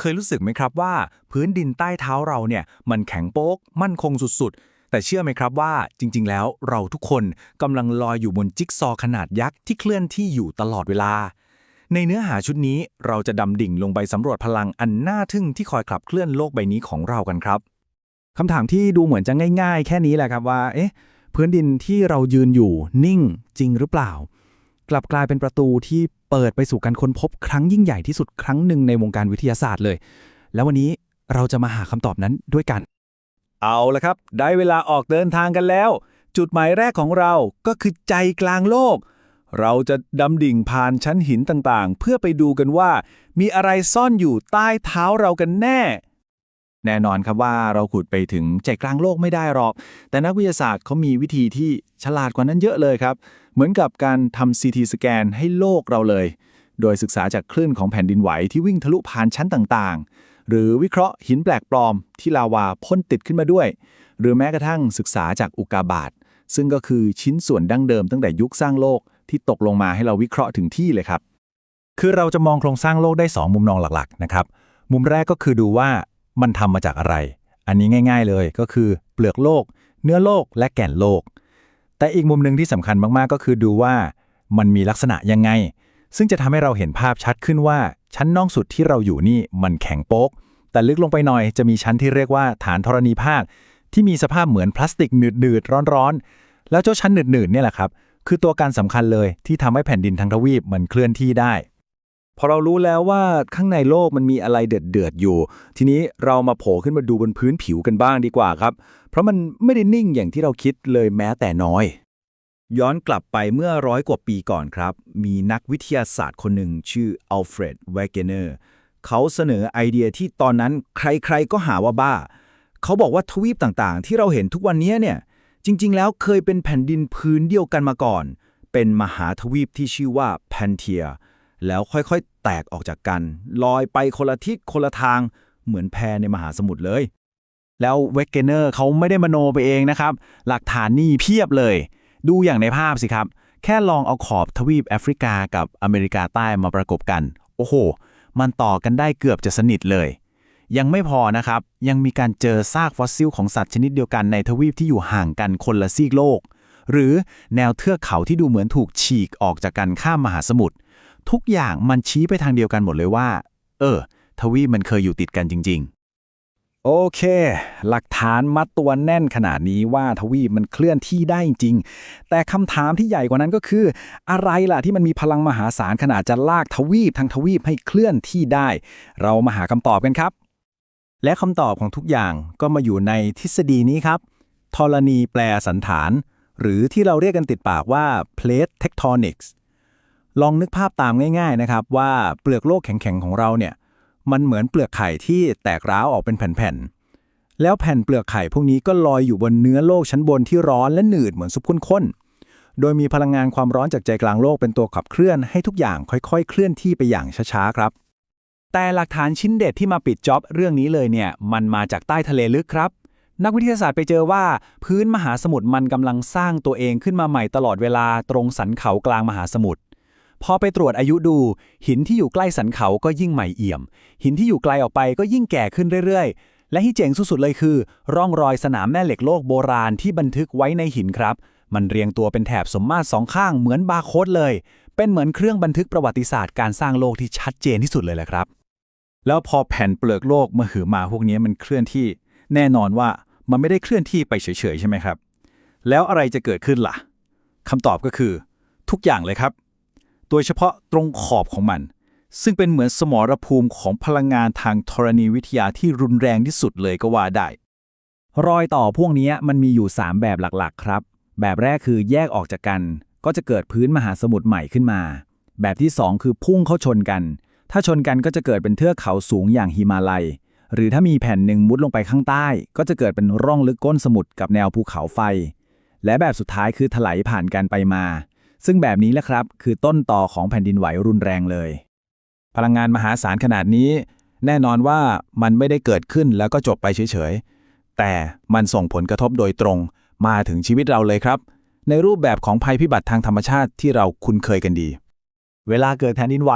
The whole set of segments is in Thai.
เคยรู้สึกไหมครับว่า พื้นดินใต้เท้าเราเนี่ยมันแข็งโป๊ก มั่นคงสุดๆ แต่เชื่อไหมครับว่าจริง ๆ แล้วเราทุกคนกำลังลอยอยู่บนจิ๊กซอว์ขนาดยักษ์ที่เคลื่อนที่อยู่ตลอดเวลา ในเนื้อหาชุดนี้เราจะดำดิ่งลงไปสำรวจพลังอันน่าทึ่งที่คอยขับเคลื่อนโลกใบนี้ของเรากันครับคำถามที่ดูเหมือนจะง่าย ๆ แค่นี้แหละครับว่า เอ๊ะ พื้นดินที่เรายืนอยู่นิ่งจริงหรือเปล่า กลับกลายเป็นประตูที่เปิดไปสู่การค้นพบครั้งยิ่งใหญ่ที่สุดครั้งหนึ่งในวงการวิทยาศาสตร์เลย แล้ววันนี้เราจะมาหาคำตอบนั้นด้วยกัน เอาละครับ ได้เวลาออกเดินทางกันแล้ว จุดหมายแรกของเราก็คือใจกลางโลก เราจะดำดิ่งผ่านชั้นหินต่างๆ เพื่อไปดูกันว่า มีอะไรซ่อนอยู่ใต้เท้าเรากันแน่ แน่นอนครับว่าเราขุดไปถึงใจกลางโลกไม่ได้หรอก แต่นักวิทยาศาสตร์เขามีวิธีที่ฉลาดกว่านั้นเยอะเลยครับ เหมือนกับการทำ CT สแกนให้โลกเราเลย โดยศึกษาจากคลื่นของแผ่นดินไหวที่วิ่งทะลุผ่านชั้นต่างๆ หรือวิเคราะห์หินแปลกปลอม ที่ลาวาพ่นติดขึ้นมาด้วย หรือแม้กระทั่งศึกษาจากอุกกาบาตซึ่งก็คือชิ้นส่วนดั้งเดิมตั้งแต่ยุคสร้างโลกที่ตกลงมาให้เราวิเคราะห์ถึงที่เลยครับ คือเราจะมองโครงสร้างโลกได้ 2 มุมมองหลักๆนะครับ มุมแรกก็คือดูว่า มันทำมาจากอะไร อันนี้ง่าย ๆเลยก็คือเปลือกโลก เนื้อโลกและแก่นโลก แต่อีกมุมหนึ่งที่สำคัญมากๆ ก็คือดูว่ามันมีลักษณะยังไง ซึ่งจะทำให้เราเห็นภาพชัดขึ้นว่า ชั้นนอกสุดที่เราอยู่นี่มันแข็งโป๊ก แต่ลึกลงไปหน่อยจะมีชั้นที่เรียกว่าฐานธรณีภาค ที่มีสภาพเหมือนพลาสติกหนืดๆร้อนๆ แล้วเจ้าชั้นหนืดๆเนี่ยแหละครับคือตัวการสำคัญเลยที่ทำให้แผ่นดินทั้งทวีปมันเคลื่อนที่ได้ พอเรารู้แล้วว่าข้างในโลกมันมีอะไรเดือดๆอยู่ ทีนี้เรามาโผล่ขึ้นมาดูบนพื้นผิวกันบ้างดีกว่าครับ เพราะมันไม่ได้นิ่งอย่างที่เราคิดเลยแม้แต่น้อย ย้อนกลับไปเมื่อร้อยกว่าปีก่อนครับ มีนักวิทยาศาสตร์คนหนึ่งชื่ออัลเฟรดเวเกเนอร์เขาเสนอไอเดียที่ตอนนั้นใครๆก็หาว่าบ้า เขาบอกว่าทวีปต่างๆ ที่เราเห็นทุกวันนี้เนี่ย จริง ๆ แล้วเคยเป็นแผ่นดินพื้นเดียวกันมาก่อน เป็นมหาทวีปที่ชื่อว่าแพนเทีย แล้วค่อยๆ แตกออกจากกัน ลอยไปคนละทิศคนละทางเหมือนแพในมหาสมุทรเลย แล้วเวกเกเนอร์เขาไม่ได้มโนไปเองนะครับ หลักฐานนี่เพียบเลย ดูอย่างในภาพสิครับ แค่ลองเอาขอบทวีปแอฟริกากับอเมริกาใต้มาประกบกัน โอ้โห มันต่อกันได้เกือบจะสนิทเลย ยังไม่พอนะครับ ยังมีการเจอซากฟอสซิลของสัตว์ชนิดเดียวกันในทวีปที่อยู่ห่างกันคนละซีกโลก หรือแนวเทือกเขาที่ดูเหมือนถูกฉีกออกจากกันข้ามมหาสมุทร ทุกอย่างมันชี้ไปทางเดียวกันหมดเลยว่า เออ ทวีปมันเคยอยู่ติดกันจริง ๆ โอเค หลักฐานมัดตัวแน่นขนาดนี้ว่าทวีปมันเคลื่อนที่ได้จริง แต่คำถามที่ใหญ่กว่านั้นก็คือ อะไรล่ะที่มันมีพลังมหาศาลขนาดจะลากทวีปทั้งทวีปให้เคลื่อนที่ได้ เรามาหาคำตอบกันครับ และคำตอบของทุกอย่างก็มาอยู่ในทฤษฎีนี้ครับธรณีแปรสันฐาน หรือที่เราเรียกกันติดปากว่า plate tectonics ลองนึกภาพตามง่าย ๆนะครับ ว่าเปลือกโลกแข็งๆของเราเนี่ย มันเหมือนเปลือกไข่ที่แตกร้าวออกเป็นแผ่นๆ แล้วแผ่นเปลือกไข่พวกนี้ก็ลอยอยู่บนเนื้อโลกชั้นบนที่ร้อนและหนืดเหมือนซุปข้นๆ โดยมีพลังงานความร้อนจากใจกลางโลกเป็นตัวขับเคลื่อนให้ทุกอย่างค่อยๆ เคลื่อนที่ไปอย่างช้าๆ ครับ แต่หลักฐานชิ้นเด็ดที่มาปิดจ็อบเรื่องนี้เลยเนี่ย มันมาจากใต้ทะเลลึกครับ นักวิทยาศาสตร์ไปเจอว่า พื้นมหาสมุทรมันกำลังสร้างตัวเองขึ้นมาใหม่ตลอดเวลาตรงสันเขากลางมหาสมุทร พอไปตรวจอายุดู หินที่อยู่ใกล้สันเขาก็ยิ่งใหม่เอี่ยม หินที่อยู่ไกลออกไปก็ยิ่งแก่ขึ้นเรื่อยๆ และที่เจ๋งสุดๆเลยคือ ร่องรอยสนามแม่เหล็กโลกโบราณที่บันทึกไว้ในหินครับ มันเรียงตัวเป็นแถบสมมาตรสองข้างเหมือนบาร์โค้ดเลย เป็นเหมือนเครื่องบันทึกประวัติศาสตร์การสร้างโลกที่ชัดเจนที่สุดเลยแหละครับ แล้วพอแผ่นเปลือกโลกมาหือมาพวกนี้มันเคลื่อนที่ แน่นอนว่ามันไม่ได้เคลื่อนที่ไปเฉยๆใช่ไหมครับ แล้วอะไรจะเกิดขึ้นล่ะคำตอบก็คือ ทุกอย่างเลยครับ โดยเฉพาะตรงขอบของมัน ซึ่งเป็นเหมือนสมรภูมิของพลังงานทางธรณีวิทยาที่รุนแรงที่สุดเลยก็ว่าได้ รอยต่อพวกนี้มันมีอยู่ 3 แบบหลักๆ ครับ แบบแรกคือแยกออกจากกัน ก็จะเกิดพื้นมหาสมุทรใหม่ขึ้นมา แบบที่ 2 คือพุ่งเข้าชนกัน ถ้าชนกันก็จะเกิดเป็นเทือกเขาสูงอย่างฮิมาลัย หรือถ้ามีแผ่นหนึ่งมุดลงไปข้างใต้ ก็จะเกิดเป็นร่องลึกก้นสมุทรกับแนวภูเขาไฟ และแบบสุดท้ายคือถลายผ่านกันไปมา ซึ่งแบบนี้แหละครับ คือต้นต่อของแผ่นดินไหวรุนแรงเลย พลังงานมหาศาลขนาดนี้ แน่นอนว่ามันไม่ได้เกิดขึ้นแล้วก็จบไปเฉยๆ แต่มันส่งผลกระทบโดยตรงมาถึงชีวิตเราเลยครับ ในรูปแบบของภัยพิบัติทางธรรมชาติที่เราคุ้นเคยกันดี เวลาเกิดแผ่นดินไหว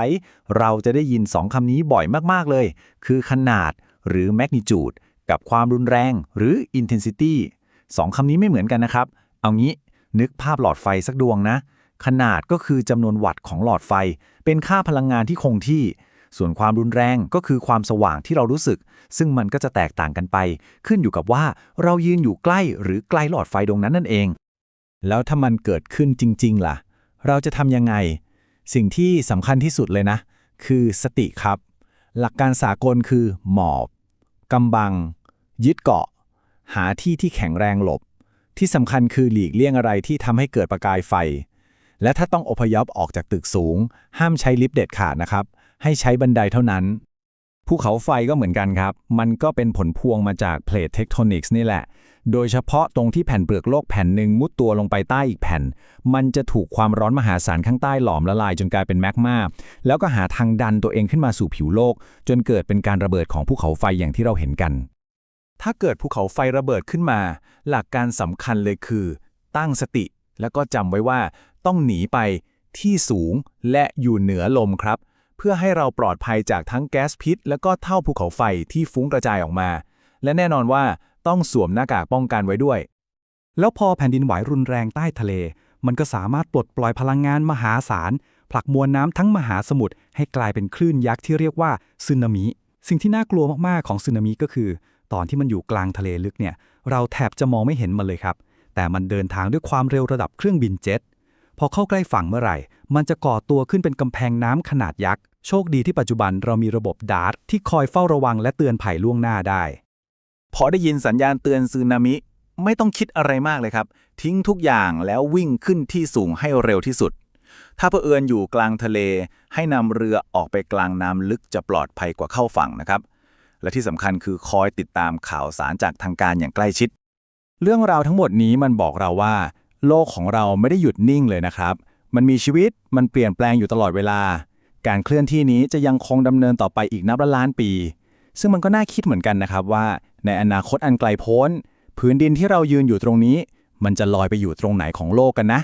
เราจะได้ยินสองคำนี้บ่อยมากๆเลย คือขนาดหรือ magnitude กับความรุนแรงหรือ intensity สองคำนี้ไม่เหมือนกันนะครับ เอางี้นึกภาพหลอดไฟสักดวงนะ ขนาดก็คือจำนวนวัตต์ของหลอดไฟ เป็นค่าพลังงานที่คงที่ ส่วนความรุนแรงก็คือความสว่างที่เรารู้สึก ซึ่งมันก็จะแตกต่างกันไป ขึ้นอยู่กับว่าเรายืนอยู่ใกล้หรือไกลหลอดไฟดวงนั้นนั่นเอง แล้วถ้ามันเกิดขึ้นจริง ๆ ล่ะ เราจะทำยังไง สิ่งที่สำคัญที่สุดเลยนะ คือสติครับ หลักการสากลคือ หมอบกำบัง ยึดเกาะ หาที่ที่แข็งแรงหลบ ที่สำคัญคือหลีกเลี่ยงอะไรที่ทำให้เกิดประกายไฟ และถ้าต้องอพยพออกจากตึกสูง ห้ามใช้ลิฟต์เด็ดขาดนะครับ ให้ใช้บันไดเท่านั้น ภูเขาไฟก็เหมือนกันครับ มันก็เป็นผลพวงมาจากเพลทเทคโทนิกส์นี่แหละ โดยเฉพาะตรงที่แผ่นเปลือกโลกแผ่นหนึ่งมุดตัวลงไปใต้อีกแผ่น มันจะถูกความร้อนมหาศาลข้างใต้หลอมละลายจนกลายเป็นแมกมา แล้วก็หาทางดันตัวเองขึ้นมาสู่ผิวโลก จนเกิดเป็นการระเบิดของภูเขาไฟอย่างที่เราเห็นกัน ถ้าเกิดภูเขาไฟระเบิดขึ้นมา หลักการสำคัญเลยคือ ตั้งสติแล้วก็จำไว้ว่า ต้องหนีไปที่สูงและอยู่เหนือลมครับ เพื่อให้เราปลอดภัยจากทั้งแก๊สพิษ แล้วก็เท่าภูเขาไฟที่ฟุ้งกระจายออกมา และแน่นอนว่าต้องสวมหน้ากากป้องกันไว้ด้วย แล้วพอแผ่นดินไหวรุนแรงใต้ทะเล มันก็สามารถปลดปล่อยพลังงานมหาศาลผลักมวลน้ำทั้งมหาสมุทรให้กลายเป็นคลื่นยักษ์ที่เรียกว่าสึนามิสิ่งที่น่ากลัวมากๆของสึนามิก็คือ ตอนที่มันอยู่กลางทะเลลึกเนี่ย เราแทบจะมองไม่เห็นมันเลยครับ แต่มันเดินทางด้วยความเร็วระดับเครื่องบินเจ็ต พอเข้าใกล้ฝั่งเมื่อไหร่ มันจะก่อตัวขึ้นเป็นกำแพงน้ำขนาดยักษ์ โชคดีที่ปัจจุบันเรามีระบบดาร์ตที่คอยเฝ้าระวังและเตือนภัยล่วงหน้าได้ พอได้ยินสัญญาณเตือนซึนามิ ไม่ต้องคิดอะไรมากเลยครับ ทิ้งทุกอย่างแล้ววิ่งขึ้นที่สูงให้เร็วที่สุด ถ้าเผอิญอยู่กลางทะเล ให้นำเรือออกไปกลางน้ำลึกจะปลอดภัยกว่าเข้าฝั่งนะครับ และที่สำคัญคือคอยติดตามข่าวสารจากทางการอย่างใกล้ชิด เรื่องราวทั้งหมดนี้มันบอกเราว่า โลกของเราไม่ได้หยุดนิ่งเลยนะครับ มันมีชีวิต มันเปลี่ยนแปลงอยู่ตลอดเวลา การเคลื่อนที่นี้จะยังคงดำเนินต่อไปอีกนับล้านล้านปี ซึ่งมันก็น่าคิดเหมือนกันนะครับว่า ในอนาคตอันไกลโพ้น พื้นดินที่เรายืนอยู่ตรงนี้ มันจะลอยไปอยู่ตรงไหนของโลกกันนะ